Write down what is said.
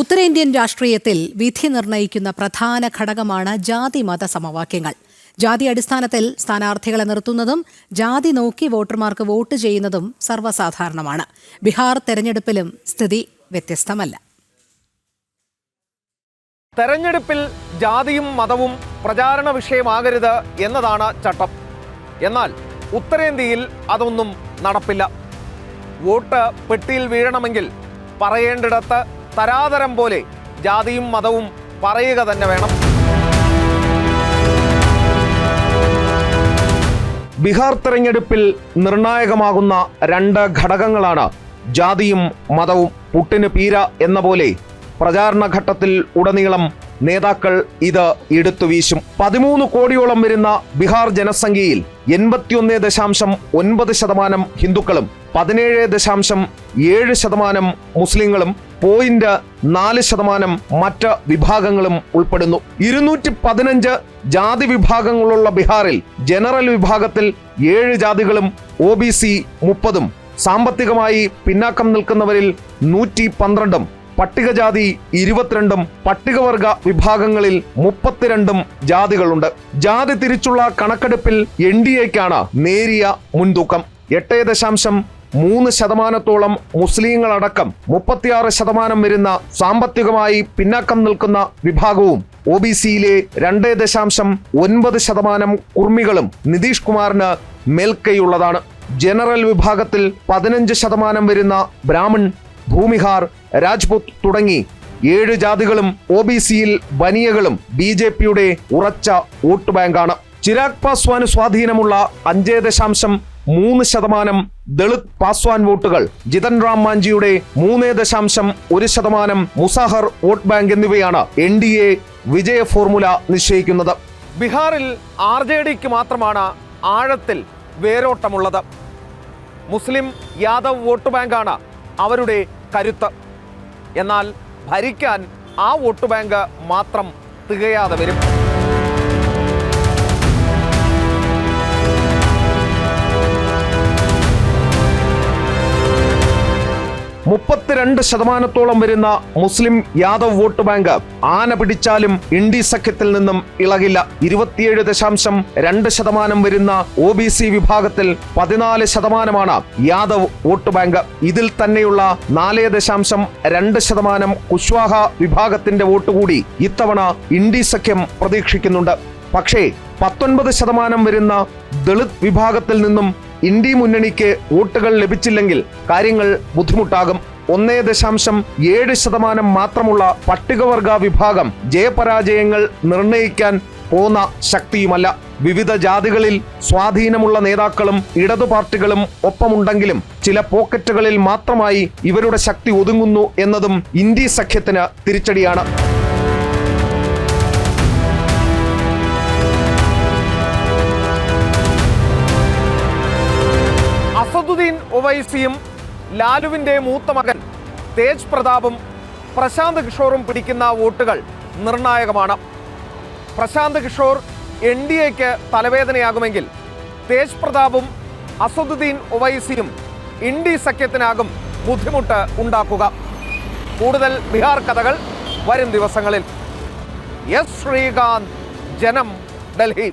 ഉത്തരേന്ത്യൻ രാഷ്ട്രീയത്തിൽ വിധി നിർണയിക്കുന്ന പ്രധാന ഘടകമാണ് ജാതി മത സമവാക്യങ്ങൾ. ജാതി അടിസ്ഥാനത്തിൽ സ്ഥാനാർത്ഥികളെ നിർത്തുന്നതും ജാതി നോക്കി വോട്ടർമാർക്ക് വോട്ട് ചെയ്യുന്നതും സർവസാധാരണമാണ്. ബീഹാർ തെരഞ്ഞെടുപ്പിലും സ്ഥിതി വ്യത്യസ്തമല്ല. തെരഞ്ഞെടുപ്പിൽ ജാതിയും മതവും പ്രചാരണ വിഷയമാകരുത് എന്നതാണ് ചട്ടം. എന്നാൽ ഉത്തരേന്ത്യയിൽ അതൊന്നും നടപ്പില്ല. വോട്ട് പെട്ടിയിൽ വീഴണമെങ്കിൽ പറയേണ്ടിടത്ത് തരാതരം പോലെ ജാതിയും മതവും പറയുക തന്നെ വേണം. ബീഹാർ തെരഞ്ഞെടുപ്പിൽ നിർണായകമാകുന്ന രണ്ട് ഘടകങ്ങളാണ് ജാതിയും മതവും. പുട്ടിന് പീര എന്ന പോലെ പ്രചാരണ ഘട്ടത്തിൽ ഉടനീളം നേതാക്കൾ ഇത് എടുത്തു വീശും. പതിമൂന്ന് കോടിയോളം വരുന്ന ബീഹാർ ജനസംഖ്യയിൽ എൺപത്തിയൊന്ന് ദശാംശം ഒൻപത് ശതമാനം ഹിന്ദുക്കളും പതിനേഴ് ദശാംശം ഏഴ് ശതമാനം മുസ്ലിങ്ങളും പോയിന്റ് നാല് ശതമാനം മറ്റ് വിഭാഗങ്ങളും ഉൾപ്പെടുന്നു. ഇരുന്നൂറ്റി പതിനഞ്ച് ജാതി വിഭാഗങ്ങളുള്ള ബിഹാറിൽ ജനറൽ വിഭാഗത്തിൽ ഏഴ് ജാതികളും ഒ ബി സി മുപ്പതും സാമ്പത്തികമായി പിന്നാക്കം നിൽക്കുന്നവരിൽ നൂറ്റി പന്ത്രണ്ടും പട്ടികജാതി ഇരുപത്തിരണ്ടും പട്ടികവർഗ വിഭാഗങ്ങളിൽ മുപ്പത്തിരണ്ടും ജാതികളുണ്ട്. ജാതി തിരിച്ചുള്ള കണക്കെടുപ്പിൽ എൻ ഡി എക്കാണ് നേരിയ മുൻതൂക്കം. എട്ട് ദശാംശം മൂന്ന് ശതമാനത്തോളം മുസ്ലിങ്ങളടക്കം മുപ്പത്തിയാറ് ശതമാനം വരുന്ന സാമ്പത്തികമായി പിന്നാക്കം നിൽക്കുന്ന വിഭാഗവും ഒ ബി സിയിലെ രണ്ട് ദശാംശം ഒൻപത് ശതമാനം കുർമികളും നിതീഷ് കുമാറിന് മേൽക്കൈയുള്ളതാണ്. ജനറൽ വിഭാഗത്തിൽ പതിനഞ്ച് ശതമാനം വരുന്ന ബ്രാഹ്മൺ ഭൂമിഹാർ രാജ്പുത് തുടങ്ങി ഏഴ് ജാതികളും ഒ ബി സിയിൽ വനിയകളും ബി ജെ പിയുടെ ഉറച്ച വോട്ട് ബാങ്കാണ്. ചിരാഗ് പാസ്വാന് സ്വാധീനമുള്ള അഞ്ച് ദശാംശം മൂന്ന് ശതമാനം ദളിത് പാസ്വാൻ വോട്ടുകൾ. ജിതൻ റാം മാഞ്ചിയുടെ മൂന്ന് ദശാംശം ഒരു ശതമാനം മുസാഹർ വോട്ട് ബാങ്ക് എന്നിവയാണ് എൻ ഡി എ വിജയ ഫോർമുല നിശ്ചയിക്കുന്നത്. ബീഹാറിൽ ആർ ജെ ഡിക്ക് മാത്രമാണ് ആഴത്തിൽ വേരോട്ടമുള്ളത്. മുസ്ലിം യാദവ് വോട്ട് ബാങ്കാണ് അവരുടെ കരുത്ത്. എന്നാൽ ഭരിക്കാൻ ആ വോട്ട് ബാങ്ക് മാത്രം തികയാതെ വരും. മുപ്പത്തിരണ്ട് ശതമാനത്തോളം വരുന്ന മുസ്ലിം യാദവ് വോട്ട് ബാങ്ക് ആന പിടിച്ചാലും ഇൻഡി സഖ്യത്തിൽ നിന്നും ഇളകില്ല. ഇരുപത്തിയേഴ് ദശാംശം രണ്ട് ശതമാനം വരുന്ന ഒ ബി സി വിഭാഗത്തിൽ പതിനാല് ശതമാനമാണ് യാദവ് വോട്ട് ബാങ്ക്. ഇതിൽ തന്നെയുള്ള നാല് ദശാംശം രണ്ട് ശതമാനം കുശ്വാഹ വിഭാഗത്തിന്റെ വോട്ട് കൂടി ഇത്തവണ ഇൻഡി സഖ്യം പ്രതീക്ഷിക്കുന്നുണ്ട്. പക്ഷേ പത്തൊൻപത് ശതമാനം വരുന്ന ദളിത് വിഭാഗത്തിൽ നിന്നും ഇന്ത്യ മുന്നണിക്ക് വോട്ടുകൾ ലഭിച്ചില്ലെങ്കിൽ കാര്യങ്ങൾ ബുദ്ധിമുട്ടാകും. ഒന്നേ ദശാംശം ഏഴ് ശതമാനം മാത്രമുള്ള പട്ടികവർഗ വിഭാഗം ജയപരാജയങ്ങൾ നിർണയിക്കാൻ പോന്ന ശക്തിയുമല്ല. വിവിധ ജാതികളിൽ സ്വാധീനമുള്ള നേതാക്കളും ഇടതു പാർട്ടികളും ഒപ്പമുണ്ടെങ്കിലും ചില പോക്കറ്റുകളിൽ മാത്രമായി ഇവരുടെ ശക്തി ഒതുങ്ങുന്നു എന്നതും ഇന്ത്യ സഖ്യത്തിന് തിരിച്ചടിയാണ്. ഒവൈസിയും ലാലുവിന്റെ മൂത്ത മകൻ തേജ് പ്രതാപും പ്രശാന്ത് കിഷോറും പിടിക്കുന്ന വോട്ടുകൾ നിർണായകമാണ്. പ്രശാന്ത് കിഷോർ എൻ ഡി എക്ക് തലവേദനയാകുമെങ്കിൽ തേജ് പ്രതാപും അസദുദ്ദീൻ ഒവൈസിയും ഇന്ത്യ സഖ്യത്തിനാകും ബുദ്ധിമുട്ട് ഉണ്ടാക്കുക. കൂടുതൽ ബീഹാർ കഥകൾ വരും ദിവസങ്ങളിൽ. എസ് ശ്രീകാന്ത് ജനം ഡൽഹി.